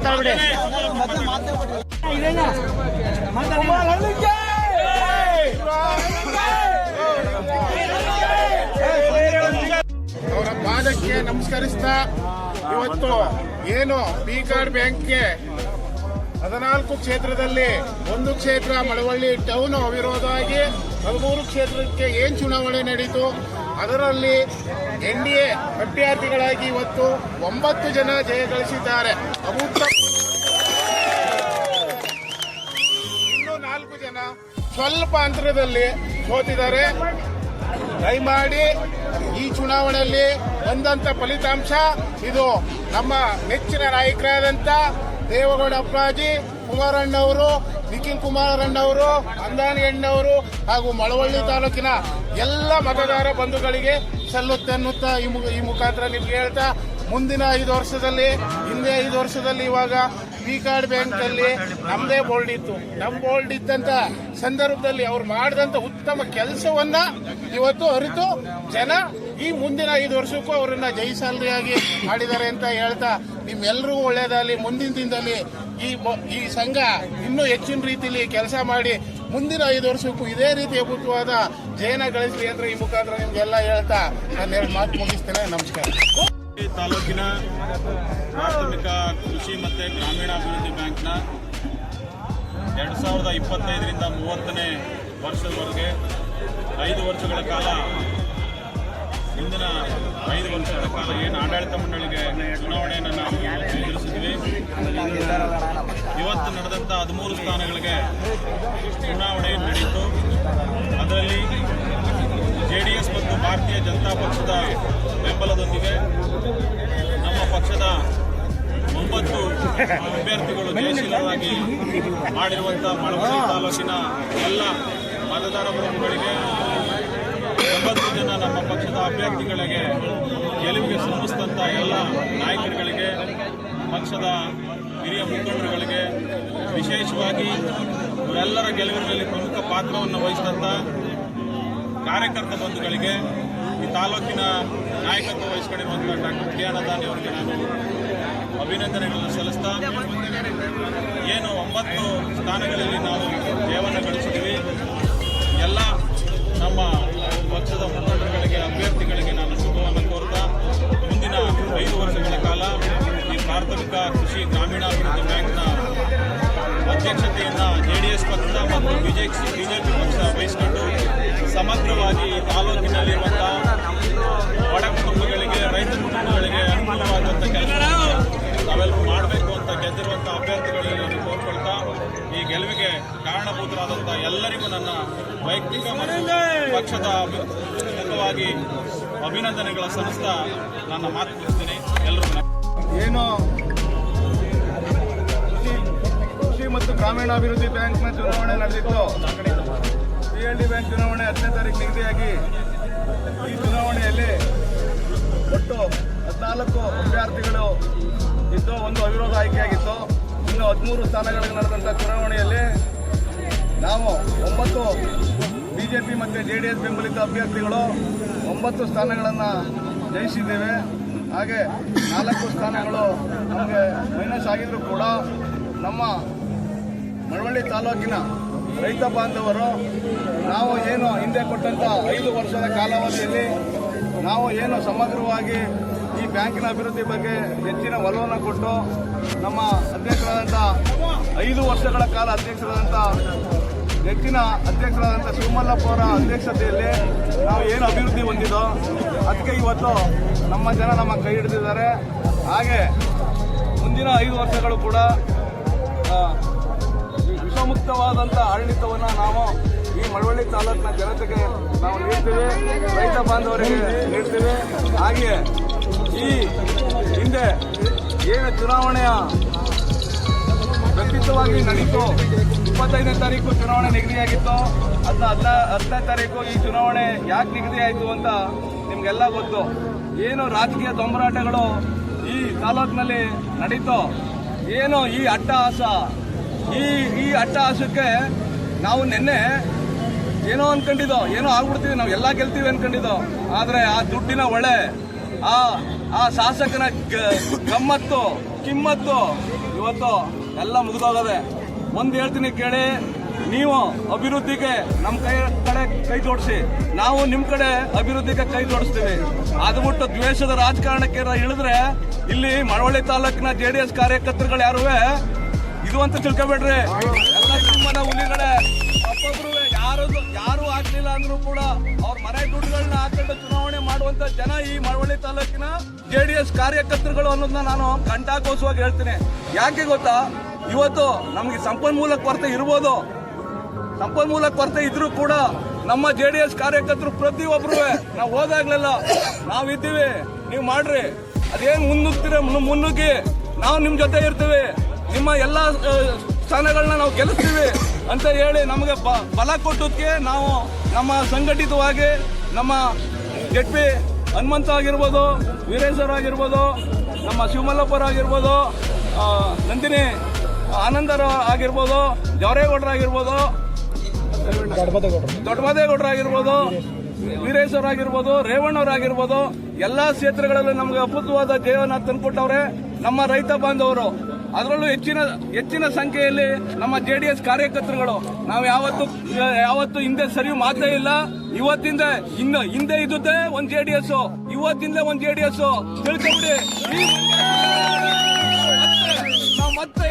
ಮಾತಾಡ್ಬಿಡಿ. ಅವರ ಪಾದಕ್ಕೆ ನಮಸ್ಕರಿಸ್ತಾ, ಇವತ್ತು ಏನು ಬಿ ಕಾರ್ಡ್ ಬ್ಯಾಂಕ್ಗೆ ಹದಿನಾಲ್ಕು ಕ್ಷೇತ್ರದಲ್ಲಿ ಒಂದು ಕ್ಷೇತ್ರ ಮಳವಳ್ಳಿ ಟೌನ್ ಅವಿರೋಧವಾಗಿ ಹದಿಮೂರು ಕ್ಷೇತ್ರಕ್ಕೆ ಏನ್ ಚುನಾವಣೆ ನಡೀತು? ಅದರಲ್ಲಿ ಎನ್ ಡಿ ಎ ಅಭ್ಯರ್ಥಿಗಳಾಗಿ ಇವತ್ತು ಒಂಬತ್ತು ಜನ ಜಯ ಗಳಿಸಿದ್ದಾರೆ. ಇನ್ನು ನಾಲ್ಕು ಜನ ಸ್ವಲ್ಪ ಅಂತರದಲ್ಲಿ ಸೋತಿದ್ದಾರೆ. ದಯಮಾಡಿ ಈ ಚುನಾವಣೆಯಲ್ಲಿ ಬಂದಂತ ಫಲಿತಾಂಶ ಇದು ನಮ್ಮ ನೆಚ್ಚಿನ ನಾಯಕರಾದಂತ ದೇವೇಗೌಡ ಅಪ್ಪಾಜಿ ಕುಮಾರಣ್ಣವರು ನಿಖಿಲ್ ಕುಮಾರಣ್ಣವರು ಅಂದಾನಿ ಅಣ್ಣವರು ಹಾಗೂ ಮಳವಳ್ಳಿ ತಾಲೂಕಿನ ಎಲ್ಲ ಮತದಾರ ಬಂಧುಗಳಿಗೆ ಸಲ್ಲುತ್ತೆ ಅನ್ನುತ್ತಾ ಈ ಮುಖಾಂತರ ನಿಮ್ಗೆ ಹೇಳ್ತಾ, ಮುಂದಿನ ಐದು ವರ್ಷದಲ್ಲಿ, ಹಿಂದೆ ಐದು ವರ್ಷದಲ್ಲಿ ಇವಾಗ ಪಿ ಕಾರ್ಡ್ ಬ್ಯಾಂಕ್ ಅಲ್ಲಿ ನಮ್ದೇ ಬೋಲ್ಡ್ ಇತ್ತು. ನಮ್ಮ ಬೋಲ್ಡ್ ಇದ್ದಂತ ಸಂದರ್ಭದಲ್ಲಿ ಅವ್ರು ಮಾಡಿದಂತ ಉತ್ತಮ ಕೆಲಸವನ್ನ ಇವತ್ತು ಅರಿತು ಜನ ಈ ಮುಂದಿನ ಐದು ವರ್ಷಕ್ಕೂ ಅವರನ್ನ ಜಯಿಸಾಲರಿಯಾಗಿ ಮಾಡಿದ್ದಾರೆ ಅಂತ ಹೇಳ್ತಾ ನಿಮ್ಮೆಲ್ಲರಿಗೂ ಒಳ್ಳೆಯದಾಗಲಿ ಮುಂದಿನ ದಿನದಲ್ಲಿ ಈ ಈ ಸಂಘ ಇನ್ನೂ ಹೆಚ್ಚಿನ ರೀತಿಯಲ್ಲಿ ಕೆಲಸ ಮಾಡಿ ಮುಂದಿನ ಐದು ವರ್ಷಕ್ಕೂ ಇದೇ ರೀತಿ ಅಭೂತವಾದ ಜಯನ ಗಳಿಸಲಿ ಅಂದ್ರೆ ಈ ಮುಖಾಂತರ ನಿಮ್ಗೆಲ್ಲ ಹೇಳ್ತಾ ನಾನು ಎರಡು ಮಾತು ಮುಗಿಸ್ತೇನೆ. ನಮಸ್ಕಾರ. ತಾಲೂಕಿನ ಪ್ರಾಥಮಿಕ ಕೃಷಿ ಮತ್ತು ಗ್ರಾಮೀಣಾಭಿವೃದ್ಧಿ ಬ್ಯಾಂಕ್ನ ಎರಡು ಸಾವಿರದ ಇಪ್ಪತ್ತೈದರಿಂದ ಮೂವತ್ತನೇ ವರ್ಷದವರೆಗೆ ಐದು ವರ್ಷಗಳ ಕಾಲ, ಹಿಂದಿನ ಐದು ವರ್ಷಗಳ ಕಾಲ ಏನು ಆಡಳಿತ ಮಂಡಳಿಗೆ ಚುನಾವಣೆಯನ್ನು ನಾವು ಎದುರಿಸಿದ್ವಿ. ಇವತ್ತು ನಡೆದಂಥ ಹದಿಮೂರು ಸ್ಥಾನಗಳಿಗೆ ಚುನಾವಣೆ ನಡೆಯಿತು ಅದರಲ್ಲಿ ಜೆ ಡಿ ಎಸ್ ಮತ್ತು ಭಾರತೀಯ ಜನತಾ ಪಕ್ಷದ ಬೆಂಬಲದೊಂದಿಗೆ ನಮ್ಮ ಪಕ್ಷದ ಒಂಬತ್ತು ಅಭ್ಯರ್ಥಿಗಳು ಜಯಶೀಲರಾಗಿ ಮಾಡಿರುವಂಥ ಮಳವಳ್ಳಿ ತಾಲೂಕಿನ ಎಲ್ಲ ಮತದಾರ ವರ್ಗಗಳಿಗೆ ಒಂಬತ್ತು ಜನ ನಮ್ಮ ಪಕ್ಷದ ಅಭ್ಯರ್ಥಿಗಳಿಗೆ ಗೆಲುವಿಗೆ ಶ್ರಮಿಸಿದಂಥ ಎಲ್ಲ ನಾಯಕರುಗಳಿಗೆ ಪಕ್ಷದ ಹಿರಿಯ ಮುಖಂಡರುಗಳಿಗೆ ವಿಶೇಷವಾಗಿ ಇವರೆಲ್ಲರ ಗೆಲುವಿನಲ್ಲಿ ಪ್ರಮುಖ ಪಾತ್ರವನ್ನು ವಹಿಸಿದಂಥ ಕಾರ್ಯಕರ್ತ ಬಂಧುಗಳಿಗೆ ಈ ತಾಲೂಕಿನ ನಾಯಕತ್ವ ವಹಿಸಿಕೊಂಡಿರುವಂಥ ಡಾಕ್ಟರ್ ಕೆ ಅವರಿಗೆ ನಾನು ಅಭಿನಂದನೆಗಳನ್ನು ಸಲ್ಲಿಸ್ತಾ ಏನು ಒಂಬತ್ತು ಸ್ಥಾನಗಳಲ್ಲಿ ನಾವು ಜಯವನ್ನು ಗಳಿಸಿದ್ದೀವಿ. ಎಲ್ಲ ನಮ್ಮ ಪಕ್ಷದ ಈ ತಾಲೂಕಿನಲ್ಲಿರುವಂಥ ಬಡ ಕುಟುಂಬಗಳಿಗೆ, ರೈತ ಕುಟುಂಬಗಳಿಗೆ ಅನುಕೂಲವಾದಂಥ ಕೆಲಸ ನಾವೆಲ್ಲ ಮಾಡಬೇಕು ಅಂತ ಗೆದ್ದಿರುವಂಥ ಅಭ್ಯರ್ಥಿಗಳಿಗೆ ನಾನು ಕೋರ್ಕೊಳ್ತಾ ಈ ಗೆಲುವಿಗೆ ಕಾರಣಭೂತರಾದಂಥ ಎಲ್ಲರಿಗೂ ನನ್ನ ವೈಯಕ್ತಿಕ ಪಕ್ಷದ ಮುಖವಾಗಿ ಅಭಿನಂದನೆಗಳ ಸಂಸ್ಥಾ ನನ್ನ ಮಾತು ಮುಗಿಸ್ತೀನಿ. ಎಲ್ಲರೂ ಏನು? ಕೃಷಿ ಮತ್ತು ಗ್ರಾಮೀಣಾಭಿವೃದ್ಧಿ ಬ್ಯಾಂಕ್ನ ಚುನಾವಣೆ ನಡೆದಿತ್ತು. ಪಿ ಎಲ್ ಡಿ ಬ್ಯಾಂಕ್ ಚುನಾವಣೆ ಹತ್ತನೇ ತಾರೀಕು ನಿಗದಿಯಾಗಿ ಈ ಚುನಾವಣೆಯಲ್ಲಿ ಒಟ್ಟು ಹದಿನಾಲ್ಕು ಅಭ್ಯರ್ಥಿಗಳು ಇದ್ದು ಒಂದು ಅವಿರೋಧ ಆಯ್ಕೆಯಾಗಿತ್ತು. ಇನ್ನು ಹದಿಮೂರು ಸ್ಥಾನಗಳಿಗೆ ನಡೆದಂಥ ಚುನಾವಣೆಯಲ್ಲಿ ನಾವು ಒಂಬತ್ತು ಬಿಜೆಪಿ ಮತ್ತು ಜೆ ಡಿ ಎಸ್ ಬೆಂಬಲಿತ ಅಭ್ಯರ್ಥಿಗಳು ಒಂಬತ್ತು ಸ್ಥಾನಗಳನ್ನು ಜಯಿಸಿದ್ದೇವೆ. ಹಾಗೆ ನಾಲ್ಕು ಸ್ಥಾನಗಳು ನಮಗೆ ಮೈನಸ್ ಆಗಿದ್ರು ಕೂಡ ನಮ್ಮ ಮಳವಳ್ಳಿ ತಾಲೂಕಿನ ರೈತ ಬಾಂಧವರು, ನಾವು ಏನು ಹಿಂದೆ ಕೊಟ್ಟಂಥ ಐದು ವರ್ಷದ ಕಾಲಾವಧಿಯಲ್ಲಿ ನಾವು ಏನು ಸಮಗ್ರವಾಗಿ ಈ ಬ್ಯಾಂಕಿನ ಅಭಿವೃದ್ಧಿ ಬಗ್ಗೆ ಹೆಚ್ಚಿನ ಒಲವನ್ನು ಕೊಟ್ಟು ನಮ್ಮ ಅಧ್ಯಕ್ಷರಾದಂಥ ಐದು ವರ್ಷಗಳ ಕಾಲ ಅಧ್ಯಕ್ಷರಾದಂಥ ಹೆಚ್ಚಿನ ಅಧ್ಯಕ್ಷರಾದಂಥ ಶಿವಮಲ್ಲಪ್ಪ ಅವರ ಅಧ್ಯಕ್ಷತೆಯಲ್ಲಿ ನಾವು ಏನು ಅಭಿವೃದ್ಧಿ ಹೊಂದಿದೋ ಅದಕ್ಕೆ ಇವತ್ತು ನಮ್ಮ ಜನ ನಮ್ಮ ಕೈ ಹಿಡಿದಿದ್ದಾರೆ. ಹಾಗೆ ಮುಂದಿನ ಐದು ವರ್ಷಗಳು ಕೂಡ ಆ, ಆಡಳಿತವನ್ನ ನಾವು ಈ ಮಳವಳ್ಳಿ ತಾಲೂಕಿನ ಜನತೆಗೆ ನಾವು ನೀಡ್ತೇವೆ. ರೈತ ಬಾಂಧವರಿಗೆ ನೀಡ್ತೇವೆ. ಹಾಗೆಯೇ ಈ ಹಿಂದೆ ಏನು ಚುನಾವಣೆಯ ವ್ಯಕ್ತಿತ್ವವಾಗಿ ನಡೀತು ಇಪ್ಪತ್ತೈದನೇ ತಾರೀಕು ಚುನಾವಣೆ ನಿಗದಿಯಾಗಿತ್ತು ಅದನ್ನ ಹದಿನ ಹತ್ತನೇ ತಾರೀಕು ಈ ಚುನಾವಣೆ ಯಾಕೆ ನಿಗದಿ ಆಯಿತು ಅಂತ ನಿಮಗೆಲ್ಲ ಗೊತ್ತು. ಏನು ರಾಜಕೀಯ ದೊಂಬರಾಟಗಳು ಈ ತಾಲೂಕಿನಲ್ಲಿ ನಡೀತೋ ಏನು ಈ ಅಟ್ಟಹಾಸ ಈ ಈ ಅಟ್ಟಹಾಸಕ್ಕೆ ನಾವು ನಿನ್ನೆ ಏನೋ ಅನ್ಕೊಂಡಿದ್ದೋ, ಏನೋ ಆಗ್ಬಿಡ್ತೀವಿ, ನಾವು ಎಲ್ಲ ಗೆಲ್ತೀವಿ ಅನ್ಕೊಂಡಿದ್ದೋ, ಆದ್ರೆ ಆ ದುಡ್ಡಿನ ಒಳೆ, ಆ ಆ ಶಾಸಕನ ಗಮ್ಮತ್ತು, ಕಿಮ್ಮತ್ತು ಇವತ್ತು ಎಲ್ಲ ಮುಗಿದೋಗದೆ. ಒಂದು ಹೇಳ್ತೀನಿ ಕೇಳಿ, ನೀವು ಅಭಿವೃದ್ಧಿಗೆ ನಮ್ಮ ಕೈ, ಕಡೆ ಕೈ ಜೋಡಿಸಿ. ನಾವು ನಿಮ್ಮ ಕಡೆ ಅಭಿವೃದ್ಧಿಗೆ ಕೈ ಜೋಡಿಸ್ತೀವಿ. ಅದು ಬಿಟ್ಟು ದ್ವೇಷದ ರಾಜಕಾರಣಕ್ಕೆ ಇಳಿದ್ರೆ ಇಲ್ಲಿ ಮಳವಳ್ಳಿ ತಾಲೂಕಿನ ಜೆ ಡಿ ಎಸ್ ಕಾರ್ಯಕರ್ತರುಗಳು ಯಾರುವೆ ಇದು ಅಂತ ತಿಳ್ಕೊಬೇಡ್ರಿ. ಎಲ್ಲ ಸಿಂಹದ ಹುಲಿಗಳೇ. ಒಬ್ಬೊಬ್ರು ಯಾರು ಯಾರು ಆಗ್ಲಿಲ್ಲ ಅಂದ್ರೂ ಕೂಡ ಅವ್ರ ಮನೆ ದುಡ್ಡುಗಳನ್ನ ಹಾಕೊಂಡು ಚುನಾವಣೆ ಮಾಡುವಂತ ಜನ ಈ ಮಳವಳ್ಳಿ ತಾಲೂಕಿನ ಜೆ ಡಿ ಎಸ್ ಕಾರ್ಯಕರ್ತರುಗಳು ಅನ್ನೋದನ್ನ ನಾನು ಕಂಠಾಕೋಸವಾಗಿ ಹೇಳ್ತೀನಿ. ಯಾಕೆ ಗೊತ್ತಾ? ಇವತ್ತು ನಮಗೆ ಸಂಪನ್ಮೂಲ ಕೊರತೆ ಇರ್ಬೋದು. ಸಂಪನ್ಮೂಲ ಕೊರತೆ ಇದ್ರೂ ಕೂಡ ನಮ್ಮ ಜೆ ಡಿ ಎಸ್ ಕಾರ್ಯಕರ್ತರು ಪ್ರತಿಯೊಬ್ಬರು ನಾವು ಹೋದಾಗ್ಲೆಲ್ಲ ನಾವಿದ್ದೀವಿ ನೀವು ಮಾಡ್ರಿ. ಅದೇನ್ ಮುನ್ನುಗ್ತೀರ ಮುನ್- ಮುನ್ನುಗ್ಗಿ ನಾವು ನಿಮ್ಮ ಜೊತೆ ಇರ್ತೀವಿ. ನಿಮ್ಮ ಎಲ್ಲ ಸ್ಥಾನಗಳನ್ನ ನಾವು ಗೆಲ್ಲಿಸ್ತೀವಿ ಅಂತ ಹೇಳಿ ನಮಗೆ ಬಲ ಕೊಟ್ಟದಕ್ಕೆ ನಾವು ನಮ್ಮ ಸಂಘಟಿತವಾಗಿ ನಮ್ಮ ಜಡ್ಪಿ ಹನುಮಂತ ಆಗಿರ್ಬೋದು, ವೀರೇಶ್ವರ ಆಗಿರ್ಬೋದು, ನಮ್ಮ ಶಿವಮಲ್ಲಪ್ಪರ ಆಗಿರ್ಬೋದು ನಂದಿನಿ ಆನಂದರ ಆಗಿರ್ಬೋದು ಆಗಿರ್ಬೋದು ದೊಡ್ಡಮದೇಗೌಡರು ಆಗಿರ್ಬೋದು, ವೀರೇಶ್ವರ ಆಗಿರ್ಬೋದು, ರೇವಣ್ಣವ್ರ ಆಗಿರ್ಬೋದು, ಎಲ್ಲಾ ಕ್ಷೇತ್ರಗಳಲ್ಲೂ ನಮಗೆ ಅದ್ಭುತವಾದ ಜೀವನ ತಂದುಕೊಟ್ಟವ್ರೆ ನಮ್ಮ ರೈತ ಬಾಂಧವರು. ಅದರಲ್ಲೂ ಹೆಚ್ಚಿನ ಹೆಚ್ಚಿನ ಸಂಖ್ಯೆಯಲ್ಲಿ ನಮ್ಮ ಜೆ ಡಿ ಎಸ್ ಕಾರ್ಯಕರ್ತರುಗಳು. ನಾವು ಯಾವತ್ತು ಯಾವತ್ತು ಹಿಂದೆ ಸರಿ ಮಾತೇ ಇಲ್ಲ. ಇವತ್ತಿಂದ ಇನ್ನು ಹಿಂದೆ ಇದ್ದೇ ಒಂದ್ ಜೆ ಡಿ ಎಸ್ ಇವತ್ತಿಂದ ಒಂದ್ ಜೆ ಡಿ ಎಸ್ ತಿಳ್ಕೊಂಡ್ರಿ ನಾವು ಮತ್ತೆ